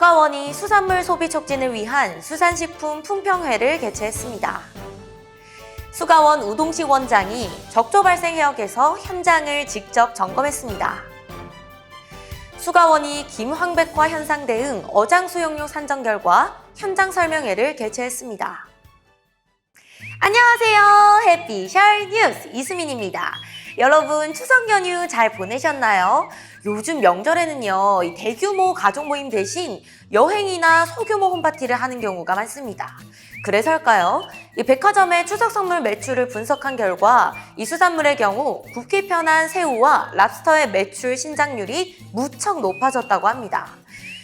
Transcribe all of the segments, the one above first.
수가원이 수산물 소비 촉진을 위한 수산식품 품평회를 개최했습니다. 수가원 우동식 원장이 적조 발생 해역에서 현장을 직접 점검했습니다. 수가원이 김황백화 현상 대응 어장 수용료 산정 결과 현장 설명회를 개최했습니다. 안녕하세요. 해피셜 뉴스 이수민입니다. 여러분 추석 연휴 잘 보내셨나요? 요즘 명절에는요, 이 대규모 가족 모임 대신 여행이나 소규모 홈파티를 하는 경우가 많습니다. 그래서일까요? 이 백화점의 추석 선물 매출을 분석한 결과 이 수산물의 경우 굽기 편한 새우와 랍스터의 매출 신장률이 무척 높아졌다고 합니다.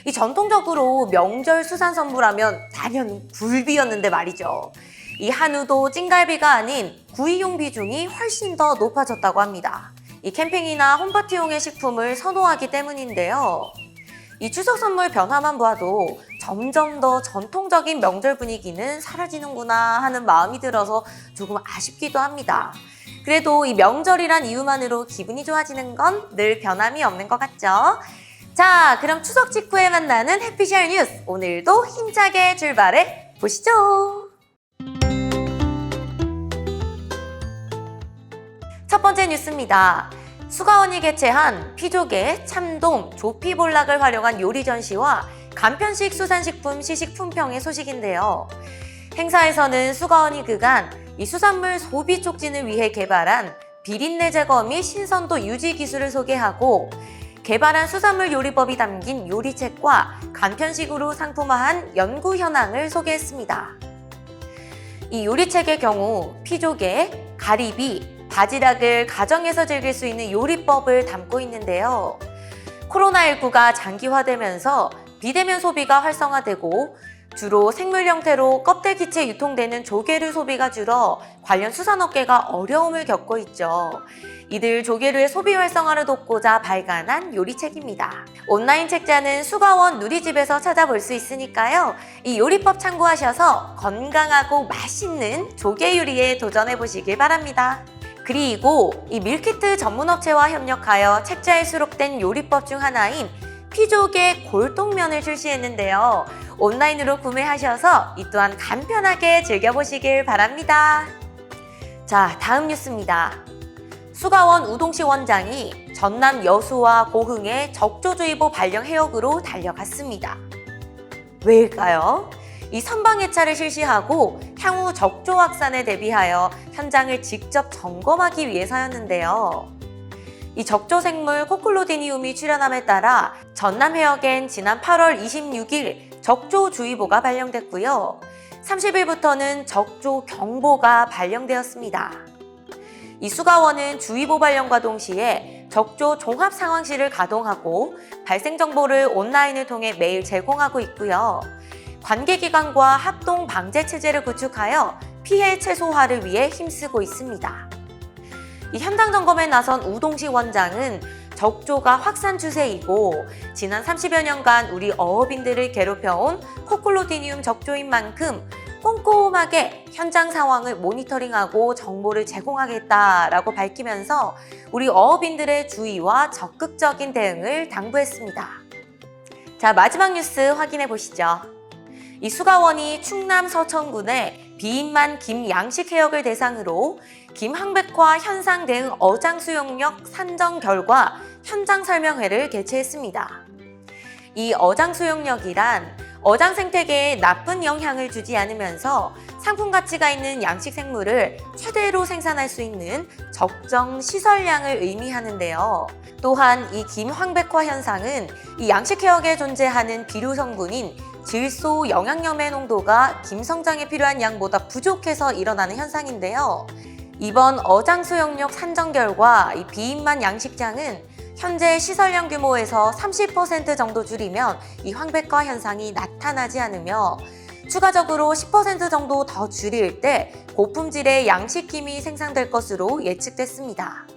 이 전통적으로 명절 수산 선물하면 단연 굴비였는데 말이죠. 이 한우도 찐갈비가 아닌 구이용 비중이 훨씬 더 높아졌다고 합니다. 이 캠핑이나 홈파티용의 식품을 선호하기 때문인데요. 이 추석 선물 변화만 봐도 점점 더 전통적인 명절 분위기는 사라지는구나 하는 마음이 들어서 조금 아쉽기도 합니다. 그래도 이 명절이란 이유만으로 기분이 좋아지는 건 늘 변함이 없는 것 같죠? 자, 그럼 추석 직후에 만나는 해피셜 뉴스. 오늘도 힘차게 출발해 보시죠. 첫 번째 뉴스입니다. 수가원이 개최한 피조개, 참돔, 조피볼락을 활용한 요리 전시와 간편식 수산식품 시식품평의 소식인데요. 행사에서는 수가원이 그간 이 수산물 소비 촉진을 위해 개발한 비린내 제거 및 신선도 유지 기술을 소개하고 개발한 수산물 요리법이 담긴 요리책과 간편식으로 상품화한 연구 현황을 소개했습니다. 이 요리책의 경우 피조개, 가리비, 바지락을 가정에서 즐길 수 있는 요리법을 담고 있는데요. 코로나19가 장기화되면서 비대면 소비가 활성화되고 주로 생물 형태로 껍데기채 유통되는 조개류 소비가 줄어 관련 수산업계가 어려움을 겪고 있죠. 이들 조개류의 소비 활성화를 돕고자 발간한 요리책입니다. 온라인 책자는 수가원 누리집에서 찾아볼 수 있으니까요. 이 요리법 참고하셔서 건강하고 맛있는 조개 요리에 도전해 보시길 바랍니다. 그리고 이 밀키트 전문업체와 협력하여 책자에 수록된 요리법 중 하나인 피조개 골동면을 출시했는데요. 온라인으로 구매하셔서 이 또한 간편하게 즐겨보시길 바랍니다. 자, 다음 뉴스입니다. 수가원 우동시 원장이 전남 여수와 고흥의 적조주의보 발령 해역으로 달려갔습니다. 왜일까요? 이 선방해차를 실시하고 향후 적조 확산에 대비하여 현장을 직접 점검하기 위해서였는데요. 이 적조 생물 코클로디니움이 출현함에 따라 전남 해역엔 지난 8월 26일 적조주의보가 발령됐고요. 30일부터는 적조 경보가 발령되었습니다. 이 수가원은 주의보 발령과 동시에 적조 종합 상황실을 가동하고 발생 정보를 온라인을 통해 매일 제공하고 있고요. 관계기관과 합동 방제 체제를 구축하여 피해 최소화를 위해 힘쓰고 있습니다. 이 현장 점검에 나선 우동식 원장은 적조가 확산 추세이고 지난 30여 년간 우리 어업인들을 괴롭혀온 코클로디니움 적조인 만큼 꼼꼼하게 현장 상황을 모니터링하고 정보를 제공하겠다라고 밝히면서 우리 어업인들의 주의와 적극적인 대응을 당부했습니다. 자, 마지막 뉴스 확인해 보시죠. 이 수가원이 충남 서천군의 비인만 김양식 해역을 대상으로 김항백화 현상 대응 어장 수용력 산정 결과 현장 설명회를 개최했습니다. 이 어장 수용력이란 어장 생태계에 나쁜 영향을 주지 않으면서 상품 가치가 있는 양식 생물을 최대로 생산할 수 있는 적정 시설량을 의미하는데요. 또한 이 김황백화 현상은 이 양식 해역에 존재하는 비료 성분인 질소 영양염의 농도가 김성장에 필요한 양보다 부족해서 일어나는 현상인데요. 이번 어장 수용력 산정 결과 이 비인만 양식장은 현재 시설량 규모에서 30% 정도 줄이면 이 황백화 현상이 나타나지 않으며 추가적으로 10% 정도 더 줄일 때 고품질의 양식김이 생산될 것으로 예측됐습니다.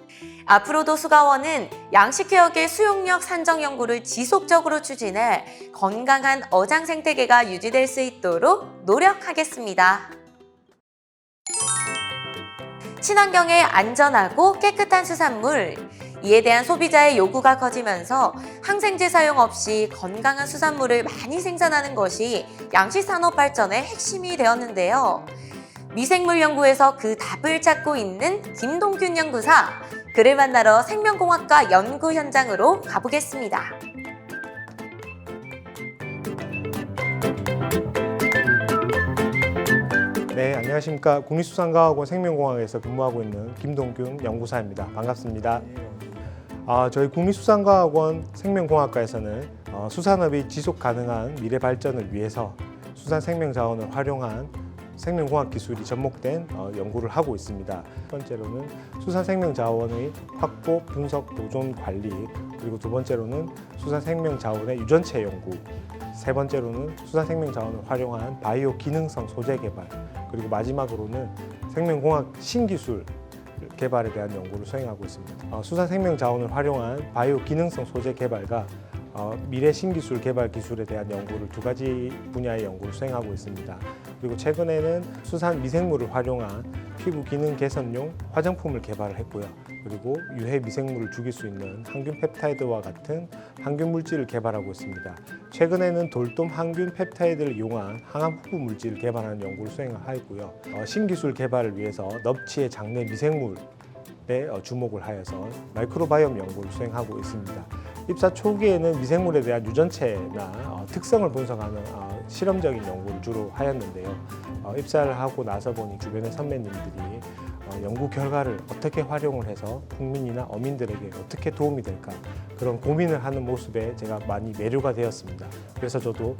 앞으로도 수가원은 양식개혁의 수용력 산정 연구를 지속적으로 추진해 건강한 어장 생태계가 유지될 수 있도록 노력하겠습니다. 친환경에 안전하고 깨끗한 수산물 이에 대한 소비자의 요구가 커지면서 항생제 사용 없이 건강한 수산물을 많이 생산하는 것이 양식산업 발전의 핵심이 되었는데요. 미생물 연구에서 그 답을 찾고 있는 김동균 연구사, 그를 만나러 생명공학과 연구 현장으로 가보겠습니다. 네, 안녕하십니까. 국립수산과학원 생명공학에서 근무하고 있는 김동균 연구사입니다. 반갑습니다. 아, 저희 국립수산과학원 생명공학과에서는 어, 수산업이 지속 가능한 미래 발전을 위해서 수산 생명 자원을 활용한 생명공학 기술이 접목된 어, 연구를 하고 있습니다. 첫 번째로는 수산 생명 자원의 확보, 분석, 보존, 관리, 그리고 두 번째로는 수산 생명 자원의 유전체 연구, 세 번째로는 수산 생명 자원을 활용한 바이오 기능성 소재 개발, 그리고 마지막으로는 생명공학 신기술 개발에 대한 연구를 수행하고 있습니다. 어, 수산 생명 자원을 활용한 바이오 기능성 소재 개발과 어, 미래 신기술 개발 기술에 대한 연구를 두 가지 분야의 연구를 수행하고 있습니다. 그리고 최근에는 수산 미생물을 활용한 피부 기능 개선용 화장품을 개발을 했고요. 그리고 유해 미생물을 죽일 수 있는 항균 펩타이드와 같은 항균 물질을 개발하고 있습니다. 최근에는 돌돔 항균 펩타이드를 이용한 항암 후부 물질을 개발하는 연구를 수행하였고요. 어, 신기술 개발을 위해서 넙치의 장내 미생물에 어, 주목을 하여서 마이크로바이옴 연구를 수행하고 있습니다. 입사 초기에는 미생물에 대한 유전체나 어, 특성을 분석하는 어, 실험적인 연구를 주로 하였는데요. 어, 입사를 하고 나서 보니 주변의 선배님들이 어, 연구 결과를 어떻게 활용을 해서 국민이나 어민들에게 어떻게 도움이 될까 그런 고민을 하는 모습에 제가 많이 매료가 되었습니다. 그래서 저도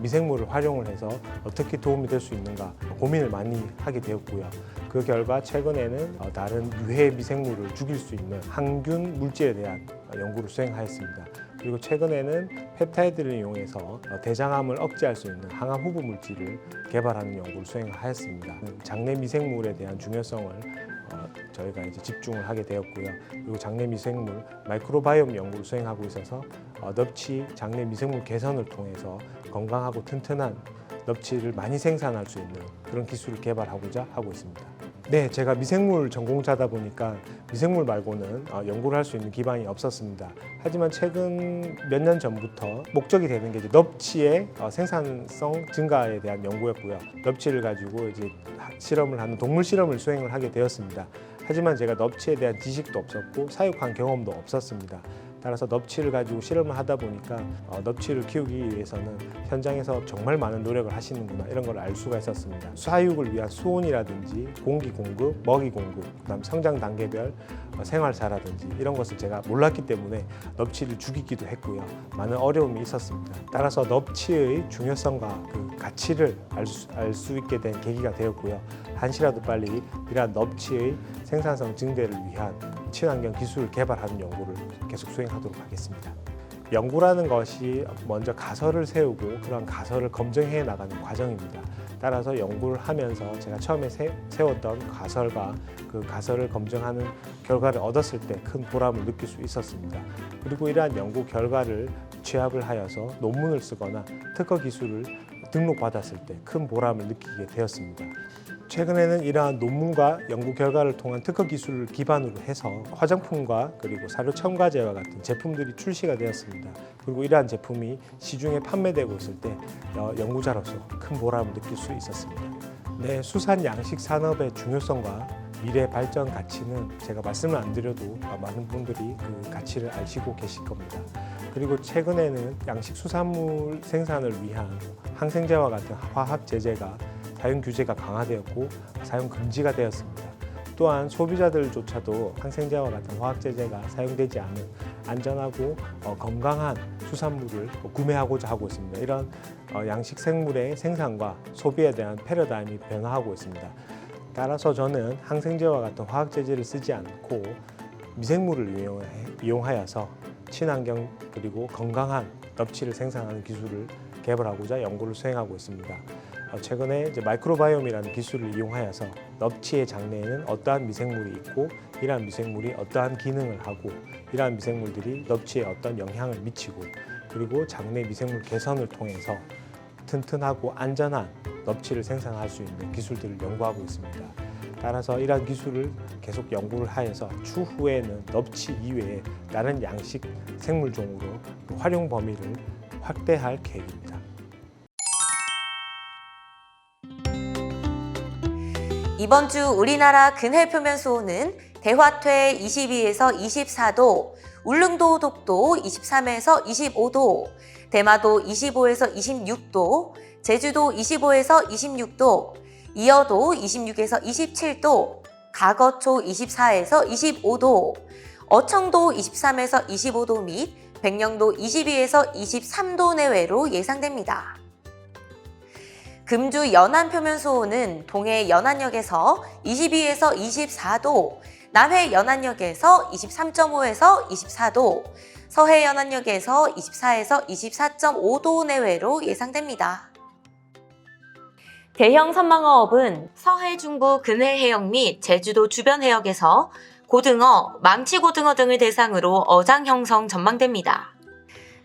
미생물을 활용을 해서 어떻게 도움이 될 수 있는가 고민을 많이 하게 되었고요. 그 결과 최근에는 어, 다른 유해 미생물을 죽일 수 있는 항균 물질에 대한 어, 연구를 수행하였습니다. 그리고 최근에는 펩타이드를 이용해서 어, 대장암을 억제할 수 있는 항암 후보 물질을 개발하는 연구를 수행하였습니다. 장내 미생물에 대한 중요성을 어, 저희가 이제 집중을 하게 되었고요. 그리고 장내 미생물 마이크로바이옴 연구를 수행하고 있어서 어, 넙치 장내 미생물 개선을 통해서 건강하고 튼튼한 넙치를 많이 생산할 수 있는 그런 기술을 개발하고자 하고 있습니다. 네, 제가 미생물 전공자다 보니까 미생물 말고는 어, 연구를 할 수 있는 기반이 없었습니다. 하지만 최근 몇 년 전부터 목적이 되는 게 이제 넙치의 어, 생산성 증가에 대한 연구였고요. 넙치를 가지고 이제 하- 실험을 하는 동물 실험을 수행을 하게 되었습니다. 하지만 제가 넙치에 대한 지식도 없었고 사육한 경험도 없었습니다. 따라서 넙치를 가지고 실험을 하다 보니까 어, 넙치를 키우기 위해서는 현장에서 정말 많은 노력을 하시는구나 이런 걸 알 수가 있었습니다. 사육을 위한 수온이라든지 공기 공급, 먹이 공급, 그다음 성장 단계별 어, 생활사라든지 이런 것을 제가 몰랐기 때문에 넙치를 죽이기도 했고요. 많은 어려움이 있었습니다. 따라서 넙치의 중요성과 그 가치를 알 수, 알수 있게 된 계기가 되었고요. 한시라도 빨리 이러한 넙치의 생산성 증대를 위한 친환경 기술 개발하는 연구를 계속 수행하도록 하겠습니다. 연구라는 것이 먼저 가설을 세우고 그런 가설을 검증해 나가는 과정입니다. 따라서 연구를 하면서 제가 처음에 세, 세웠던 가설과 그 가설을 검증하는 결과를 얻었을 때 큰 보람을 느낄 수 있었습니다. 그리고 이러한 연구 결과를 취합을 하여서 논문을 쓰거나 특허 기술을 등록받았을 때 큰 보람을 느끼게 되었습니다. 최근에는 이러한 논문과 연구 결과를 통한 특허 기술을 기반으로 해서 화장품과 그리고 사료 첨가제와 같은 제품들이 출시가 되었습니다. 그리고 이러한 제품이 시중에 판매되고 있을 때 어, 연구자로서 큰 보람을 느낄 수 있었습니다. 네, 수산 양식 산업의 중요성과 미래 발전 가치는 제가 말씀을 안 드려도 아, 많은 분들이 그 가치를 아시고 계실 겁니다. 그리고 최근에는 양식 수산물 생산을 위한 항생제와 같은 화학 제재가 사용 규제가 강화되었고 사용 금지가 되었습니다. 또한 소비자들조차도 항생제와 같은 화학 제재가 사용되지 않은 안전하고 어, 건강한 수산물을 구매하고자 하고 있습니다. 이런 어, 양식 생물의 생산과 소비에 대한 패러다임이 변화하고 있습니다. 따라서 저는 항생제와 같은 화학 제재를 쓰지 않고 미생물을 이용하여서 친환경 그리고 건강한 넙치를 생산하는 기술을 개발하고자 연구를 수행하고 있습니다. 어, 최근에 마이크로바이옴이라는 기술을 이용하여서 넙치의 장내에는 어떠한 미생물이 있고 이러한 미생물이 어떠한 기능을 하고 이러한 미생물들이 넙치에 어떤 영향을 미치고 그리고 장내 미생물 개선을 통해서 튼튼하고 안전한 넙치를 생산할 수 있는 기술들을 연구하고 있습니다. 따라서 이러한 기술을 계속 연구를 하여서 추후에는 넙치 이외에 다른 양식 생물종으로 그 활용 범위를 확대할 계획입니다. 이번 주 우리나라 근해 표면 수온은 대화퇴 22에서 24도, 울릉도 독도 23에서 25도, 대마도 25에서 26도, 제주도 25에서 26도, 이어도 26에서 27도, 가거초 24에서 25도, 어청도 23에서 25도 및 백령도 22에서 23도 내외로 예상됩니다. 금주 연안 표면 수온은 동해 연안역에서 22에서 24도, 남해 연안역에서 23.5에서 24도, 서해 연안역에서 24에서 24.5도 내외로 예상됩니다. 대형 선망어업은 서해 중부 근해 해역 및 제주도 주변 해역에서 고등어, 망치고등어 등을 대상으로 어장 형성 전망됩니다.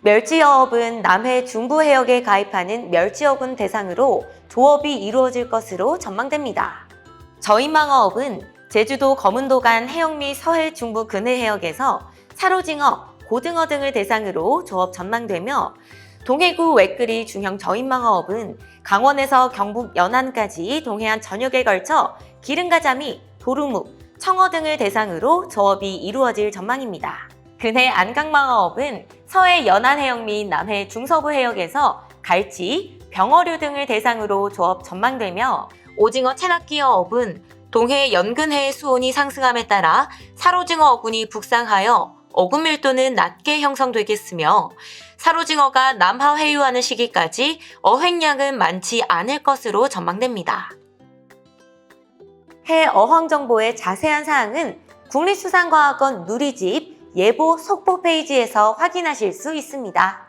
멸치어업은 남해 중부 해역에 가입하는 멸치어군 대상으로 조업이 이루어질 것으로 전망됩니다. 저인망어업은 제주도 검은도 간 해역 및 서해 중부 근해 해역에서 사로징어, 고등어 등을 대상으로 조업 전망되며 동해구 외끌이 중형 저인망어업은 강원에서 경북 연안까지 동해안 전역에 걸쳐 기름가자미, 도루묵, 청어 등을 대상으로 조업이 이루어질 전망입니다. 근해 안강망어업은 서해 연안 해역 및 남해 중서부 해역에서 갈치, 병어류 등을 대상으로 조업 전망되며 오징어 채낚기어업은 동해 연근해의 수온이 상승함에 따라 사로징어 어군이 북상하여 어군 밀도는 낮게 형성되겠으며 사로징어가 남하 회유하는 시기까지 어획량은 많지 않을 것으로 전망됩니다. 해 어황 정보의 자세한 사항은 국립수산과학원 누리집 예보 속보 페이지에서 확인하실 수 있습니다.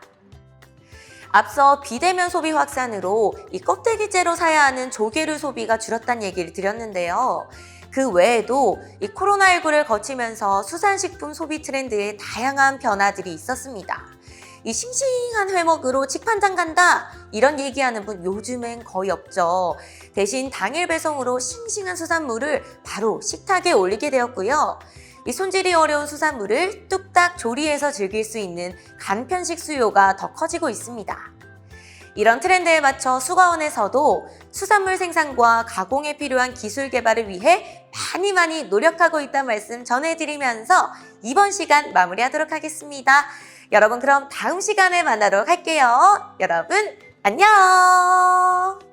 앞서 비대면 소비 확산으로 이 껍데기째로 사야 하는 조개류 소비가 줄었다는 얘기를 드렸는데요. 그 외에도 이 코로나19를 거치면서 수산식품 소비 트렌드에 다양한 변화들이 있었습니다. 이 싱싱한 회먹으로 직판장 간다 이런 얘기하는 분 요즘엔 거의 없죠. 대신 당일 배송으로 싱싱한 수산물을 바로 식탁에 올리게 되었고요. 이 손질이 어려운 수산물을 뚝딱 조리해서 즐길 수 있는 간편식 수요가 더 커지고 있습니다. 이런 트렌드에 맞춰 수거원에서도 수산물 생산과 가공에 필요한 기술 개발을 위해 많이 많이 노력하고 있다는 말씀 전해드리면서 이번 시간 마무리하도록 하겠습니다. 여러분 그럼 다음 시간에 만나도록 할게요. 여러분 안녕!